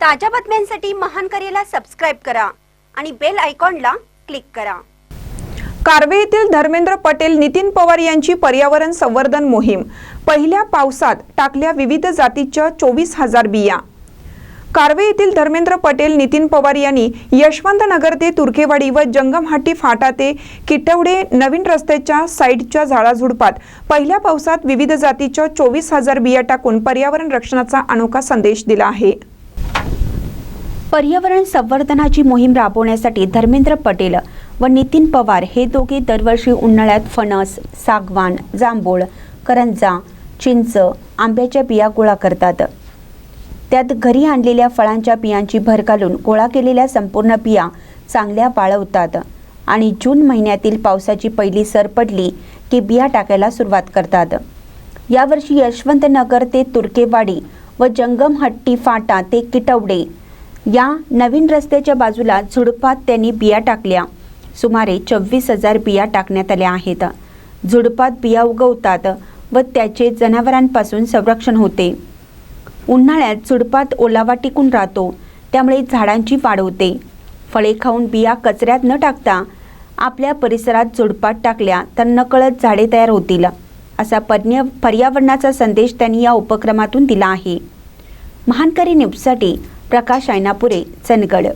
ताज्या बातम्यांसाठी महान करेला सबस्क्राईब करा आणि बेल आयकॉनला क्लिक करा. कार्वे येथील धर्मेंद्र पटेल नितीन पवार यांची पर्यावरण संवर्धन मोहीम. पहिल्या पावसात टाकल्या विविध जातीच्या चोवीस हजार बिया. कारवे येथील धर्मेंद्र पटेल नितीन पवार यांनी यशवंतनगर ते तुर्केवाडी व जंगमहाटी फाटा ते किटवडे नवीन रस्त्याच्या साईडच्या झाडाझुडपात पहिल्या पावसात विविध जातीच्या चोवीस हजार बिया टाकून पर्यावरण रक्षणाचा अनोखा संदेश दिला आहे. पर्यावरण संवर्धनाची मोहीम राबवण्यासाठी धर्मेंद्र पटेल व नितीन पवार हे दोघे दरवर्षी उन्हाळ्यात फणस सागवान जांभूळ करंजा चिंच आंब्याच्या बिया गोळा करतात. त्यात घरी आणलेल्या फळांच्या बियांची भर घालून गोळा केलेल्या संपूर्ण बिया चांगल्या वाळवतात आणि जून महिन्यातील पावसाची पहिली सर पडली की बिया टाकायला सुरुवात करतात. यावर्षी यशवंतनगर ते तुर्केवाडी व जंगमहट्टी फाटा ते किटवडे या नवीन रस्त्याच्या बाजूला झुडपात त्यांनी बिया टाकल्या. सुमारे चोवीस हजार बिया टाकण्यात आल्या आहेत. झुडपात बिया उगवतात व त्याचे जनावरांपासून संरक्षण होते. उन्हाळ्यात झुडपात ओलावा टिकून राहतो त्यामुळे झाडांची वाढ होते. फळे खाऊन बिया कचऱ्यात न टाकता आपल्या परिसरात झुडपात टाकल्या तर नकळत झाडे तयार होतील असा पर्य पर्यावरणाचा संदेश त्यांनी या उपक्रमातून दिला आहे. महानकरी न्यूजसाठी प्रकाश आयनापुरे चंदगड.